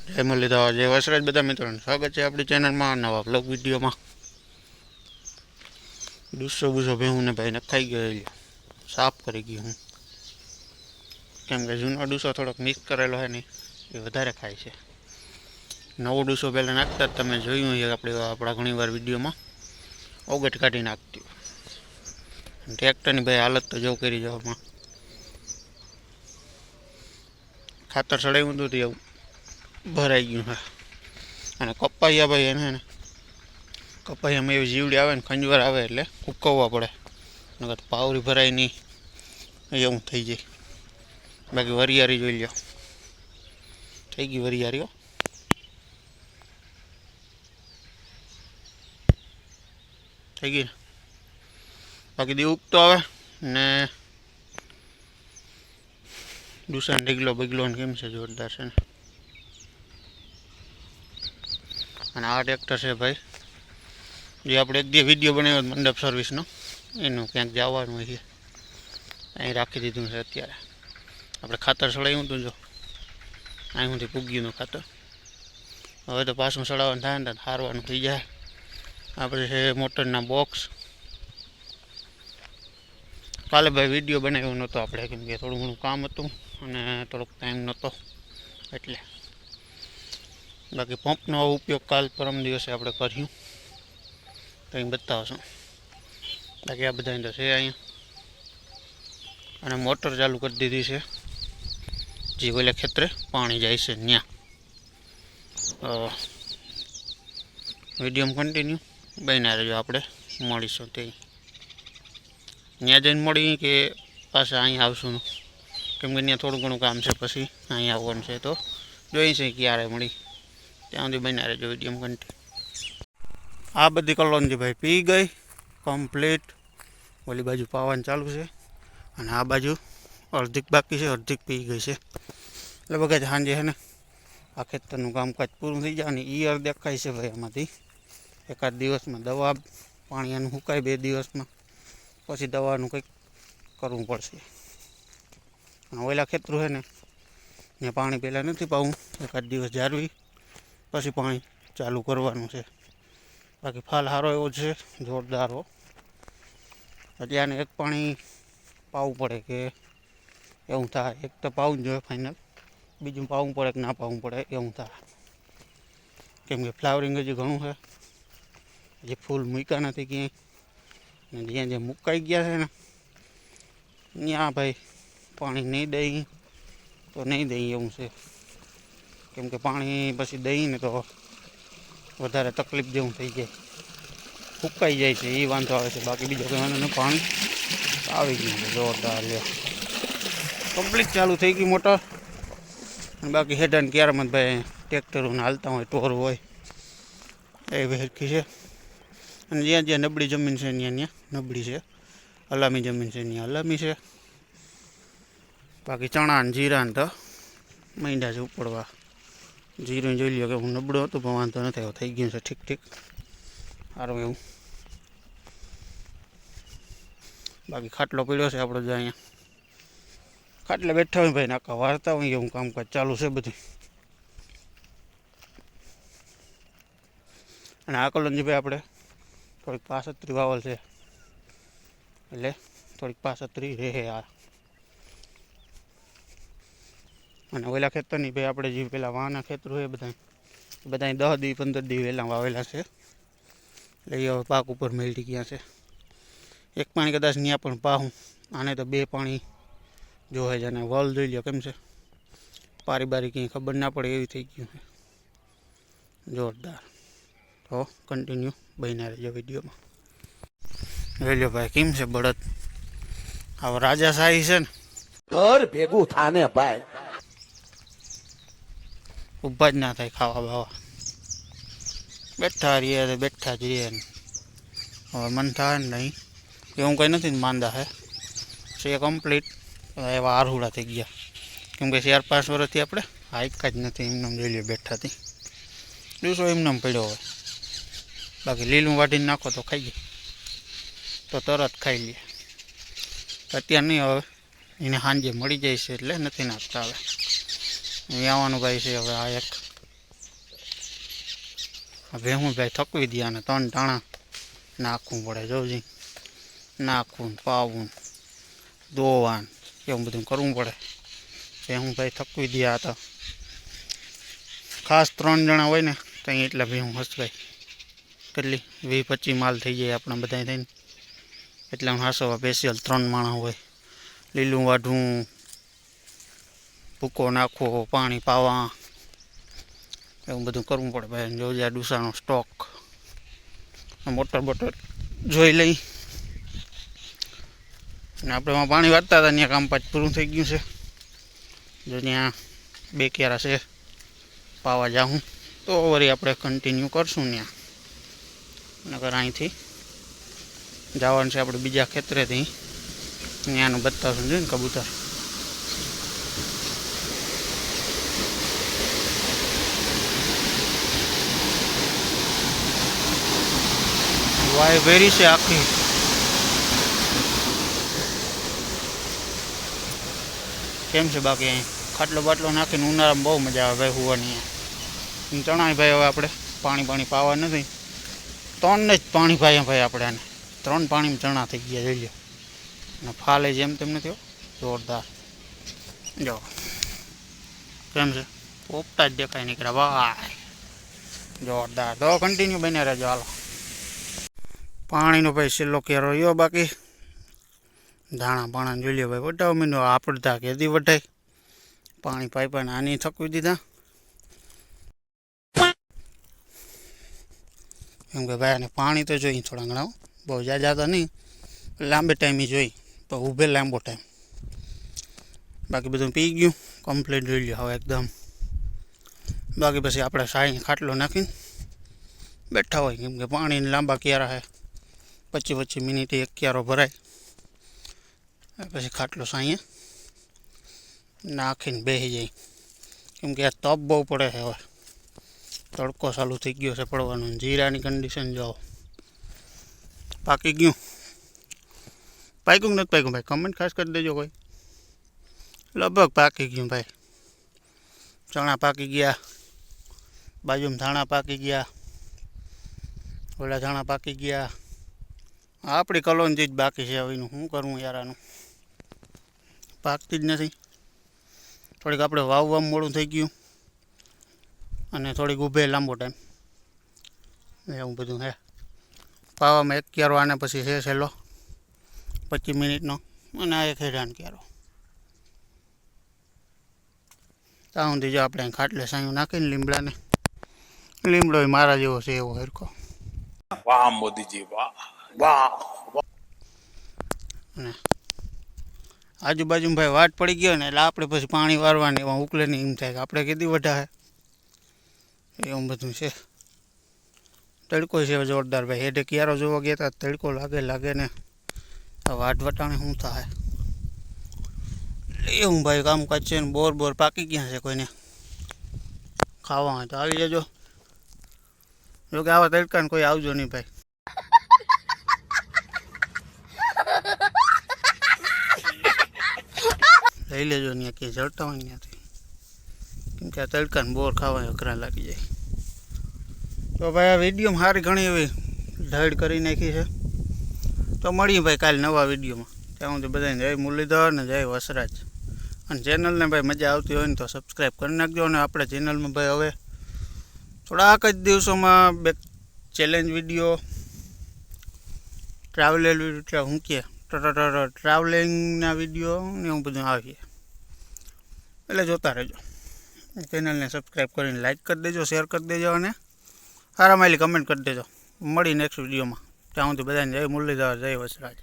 જય મુરલીધર જય વસરાજ બધા મિત્રોને સ્વાગત છે આપણી ચેનલમાં નવા બ્લોગ વિડીયોમાં. ગુસ્સો બુસો ભેહું ને ભાઈ નખાઈ ગયો સાફ કરી ગયું હું. કેમ કે જૂનો ડૂસો થોડોક મિક્સ કરેલો હોય ને એ વધારે ખાય છે. નવો ડૂસો પહેલાં નાખતા જ તમે જોયું છે આપણે આપણા ઘણીવાર વિડીયોમાં. ઓગટ કાઢી નાખતી. ટ્રેક્ટરની ભાઈ હાલત તો જો કરી જવામાં ખાતર સડાવ્યું હતું એવું ભરાઈ ગયું, હા. અને કપાયા ભાઈ એને ને, કપાઈયામાં એવી જીવડી આવે ને ખંજવાર આવે એટલે કૂકવવા પડે. નકર પાવરી ભરાય નહીં. એવું થઈ જાય બાકી વરિયારી જોઈ લો થઈ ગઈ વરિયારીઓ થઈ ગઈ બાકી દી ઉગતો આવે ને દુસરા ઢીગલો બગલો કેમ છે જોરદાર છે ને. અને આ ટ્રેક્ટર છે ભાઈ. જે આપણે એક દે વીડિયો બનાવ્યો મંડપ સર્વિસનો એનું ક્યાંક જવાનું છે. અહીં રાખી દીધું છે અત્યારે. આપણે ખાતર ચડાવ્યું હતું જો. અહીં સુધી પૂગ્યું ખાતર. હવે તો પાછું ચડાવવાનું થાય ને હારવાનું થઈ જાય. આપણે છે મોટરના બોક્સ કાલે ભાઈ વીડિયો બનાવ્યો નહોતો આપણે, કેમ કે થોડું ઘણું કામ હતું અને થોડોક ટાઈમ નહોતો એટલે બાકી પંપનો ઉપયોગ કાલ પરમ દિવસે આપણે કર્યું. તો અહીં બતાવશું. બાકી આ બધા તો છે અહીંયા. અને મોટર ચાલુ કરી દીધી છે. જે ઓલા ખેતરે પાણી જાય છે ત્યાં વિડીયોમાં કન્ટિન્યુ બન્યા રહેજો આપણે. મળીશું તે. ત્યાં જઈને મળી કે પાછા અહીંયા આવશું કેમ કે ત્યાં થોડું ઘણું કામ છે પછી અહીંયા આવવાનું છે તો. જોઈ છે ક્યારે મળી. ત્યાં સુધી બન્યા રહેજો વીડિયો કન્ટિન્યુ આ બધી કલોનજી ભાઈ પી ગઈ કમ્પ્લીટ ઓલી બાજુ પાવાનું ચાલુ છે અને આ બાજુ અડધીક બાકી છે, અડધીક પી ગઈ છે. એટલે બગા સાંજે છે ને આ ખેતરનું કામકાજ પૂરું થઈ જાય અને ઈયર દેખાય છે ભાઈ આમાંથી. એકાદ દિવસમાં દવા પાણી એનું સુકાય બે દિવસમાં. પછી દવાનું કંઈક કરવું પડશે. અને ઓલા ખેતરું છે ને મેં પાણી પહેલાં નથી પાવું. એકાદ દિવસ જાળવી. પછી પાણી ચાલુ કરવાનું છે. બાકી ફાલ સારો એવો છે, જોરદારો એટલે આને એક પાણી પાવું પડે કે એવું થાય. એક તો પાવું જોઈએ ફાઇનલ બીજું પાવું પડે કે ના પાવું પડે એવું થાય. કેમ કે ફ્લાવરિંગ હજી ઘણું છે. જે ફૂલ મૂક્યા નથી ક્યાંય. અને જ્યાં જ્યાં મુકાઈ ગયા છે ને, ત્યાં ભાઈ પાણી નહીં દઈ તો નહીં દઈ એવું છે. કેમ કે પાણી પછી દઈને તો વધારે તકલીફ જેવું થઈ જાય. ફૂંકાઈ જાય છે એ વાંધો આવે છે. બાકી બીજો કંઈ વાંધો પાણી આવી ગયું છે, જોરદાર લે કમ્પ્લીટ ચાલુ થઈ ગઈ મોટર. બાકી હેડન ક્યારમાં ભાઈ ટ્રેક્ટરોને હાલતા હોય ટોર હોય, એ વેરખી છે. અને જ્યાં જ્યાં નબળી જમીન છે, ત્યાં ત્યાં નબળી છે. હલામી જમીન છે, ત્યાં હલામી છે. બાકી ચણા ને જીરા ને તો માંડ્યા છે ઉપડવા. જીરું જોઈ લ્યો કે હું નબળો હતો, પણ વાંધો નથી આવ્યો થઈ ગયું છે ઠીક ઠીક. સારું એવું. બાકી ખાટલો પડ્યો છે આપણો જો અહીંયા. ખાટલે બેઠા હોય ભાઈ નાકા વાર્તા હોય, એવું કામકાજ ચાલુ છે બધું. અને આ ભાઈ આપણે થોડીક પાસત્રી વાવલ છે. એટલે થોડીક પાસત્રી રહે આ. અને ઓલા ખેતરની ભાઈ આપણે જે પેલા વાના ખેતર હોય બધા બધા દસ દી, પંદર દી વહેલા વાવેલા છે. એટલે એ હવે પાક ઉપર મેળવી ગયા છે. એક પાણી કદાચ ત્યાં પણ પાહું. આને તો બે પાણી જોવે છે અને વલ જોઈ લો કેમ છે? પારી બારી કંઈ ખબર ના પડે એવી થઈ ગયું છે. જોરદાર. તો કન્ટિન્યુ બન્યા રહેજો વિડીયોમાં. જોઈ લો ભાઈ, કેમ છે બળદ? હવે રાજાશાહી છે ને. ઘર ભેગું થાને ભાઈ. ઊભા જ ના થાય ખાવા બાવા. બેઠા રહીએ તો બેઠા જ રહીએ. હવે મન થાય નહીં. એવું કંઈ નથી માંદા હે. છે કમ્પ્લીટ એવા આરહુડા થઈ ગયા. કેમ કે ચાર પાંચ વર્ષથી આપણે હાઈકા જ નથી એમને જોઈ લઈએ બેઠાથી. દિવસો એમને પડ્યો હોય. બાકી લીલું વાઢીને નાખો તો ખાઈ જાય તો તરત ખાઈ લે. અત્યારે નહીં હવે. એને સાંજે મળી જાય છે એટલે નથી નાખતા હવે. આવવાનું ભાઈ છે હવે આ એક. ભેહું ભાઈ થકવી દે અને ત્રણ ટાણા. નાખવું પડે જોજી નાખવું ને પાવું ને દોવાન, એવું બધું કરવું પડે. ભેહું ભાઈ થકવી દયા તો. ખાસ ત્રણ જણા હોય ને ત્યાં એટલા ભેહું હસવાય કેટલી? વીસ પચીસ માલ થઈ જાય આપણે બધા થઈને. એટલે હાસવા સ્પેશિયલ ત્રણ માણસ હોય. લીલું વાઢવું ભૂકો નાખવો, પાણી પાવા, એવું બધું કરવું પડે ભાઈ. જોજા ડુસાનો સ્ટોક મોટર બોટર જોઈ લઈ. અને આપણે એમાં પાણી વાંચતા હતા, ત્યાં કામ પાંચ પૂરું થઈ ગયું છે. જો ત્યાં બે ક્યારા છે, પાવા જાઉં તો વળી આપણે કન્ટિન્યુ કરશું ત્યાં. નગર અહીંથી જવાનું છે આપણે બીજા ખેતરેથી. ત્યાંનું બતાવશું જોઈએ ને કબૂતર? વાય વેરી છે આખી કેમ છે બાકી અહીં? ખાટલો બાટલો નાખીને ઉનાળામાં બહુ મજા આવે ભાઈ હોવાની અહીં ચણાય ભાઈ હવે આપણે પાણી પાણી પાવા નથી. ત્રણને જ પાણી પાઈએ ભાઈ આપણે આને. ત્રણ પાણીમાં ચણા થઈ ગયા, જોઈ લો અને ફાલે જેમ તેમ નથી હો. જોરદાર. જો. કેમ છે? પોપટા જ દેખાય નીકળ્યા. ભાઈ જોરદાર. તો કન્ટિન્યુ બને રહેજો, હાલો. પાણીનો ભાઈ છેલ્લો કેરો રહ્યો. બાકી ધાણા પાણા જોઈ લ્યો ભાઈ, વટાવ મીનો આપડતા કેદી વટાય. પાણી પાઈ પાઈને આની થકવી દીધા. એમ કે ભાઈ, અને પાણી તો જોઈ થોડા ઘણા બહુ જાજા તો નહીં, લાંબે ટાઈમે જોઈ. તો ઊભે લાંબો ટાઈમ બાકી બધું પી ગયું કમ્પ્લીટ જોઈ લ્યો હવે એકદમ. બાકી પછી આપણે સાઈ ખાટલો નાખીને બેઠા હોય. કેમ કે પાણીને લાંબા ક્યારા હે. પચીસ પચી મિનિટે એક ક્યારો ભરાય પછી ખાટલો સાંઈએ. નાખીને બેસી જાય. કેમ કે આ તપ બહુ પડે છે હવે. તડકો ચાલુ થઈ ગયો છે પડવાનો. જીરાની કન્ડિશન જાઓ પાકી ગયું? પાક્યું નથી પાક્યું ભાઈ? કમેન્ટ ખાસ કરી દેજો કોઈ. લગભગ પાકી ગયું ભાઈ. ચણા પાકી ગયા. બાજુમાં ધાણા પાકી ગયા. ઓલા ધાણા પાકી ગયા. આપણી કલોનજી જ બાકી છે હવે શું કરવું યાર આનું પાકતી જ નથી. થોડીક આપણે વાવવા મોડું થઈ ગયું. અને થોડીક ઊભે લાંબો ટાઈમ એવું બધું હે પાવામાં એક ક્યારો, આને પછી છે છેલ્લો. પચીસ મિનિટનો. અને આ એક હેરાન ક્યારો. ત્યાં સુધી જો આપણે ખાટલે સાયું નાખીને લીમડાને. લીમડો મારા જેવો છે એવો હરખો. વાહ મોદીજી વાહ. વાહ અને આજુબાજુ ભાઈ વાટ પડી ગયો ને એટલે આપણે પછી પાણી વારવાની, એમાં ઉકલે નહીં એમ થાય કે આપણે કીધી વધારે. એવું બધું છે. તડકો છે જોરદાર ભાઈ. હેડે ક્યારો જોવા ગયા હતા તડકો લાગે લાગે ને વાટ વટાણે શું થાય? એવું ભાઈ કામકાજ છે ને બોર બોર પાકી ગયા છે કોઈને. ખાવા હોય તો આવી જજો. જોકે આવા તડકાને કોઈ આવજો નહીં ભાઈ. લઈ લેજો ત્યાં કે જળતા હોય ત્યાંથી. કેમ કે આ તડકાને બોર ખાવા અઘરા લાગી જાય. તો ભાઈ આ વિડીયોમાં સારી ઘણી એવી ઢાળ કરી નાખી છે. તો મળીએ ભાઈ કાલે નવા વિડીયોમાં. ત્યાં સુધી બધાને જય મુરલીધર ને જય વસરાજ. અને ચેનલને ભાઈ મજા આવતી હોય ને તો સબસ્ક્રાઈબ કરી નાખજો અને આપણે ચેનલમાં ભાઈ હવે થોડાક જ દિવસોમાં બે ચેલેન્જ વીડિયો ટ્રાવેલ હું કહે ટ્રાવેલિંગના વીડિયો ને એવું બધું આવીએ. એટલે જોતા રહેજો. ચેનલને સબસ્ક્રાઈબ કરીને લાઈક કરી દેજો શેર કરી દેજો અને સારા માયલી કમેન્ટ કરી દેજો. મળી નેક્સ્ટ વિડીયોમાં ત્યાં સુધી બધાને જય મુરલીધર, જય વસરાજ.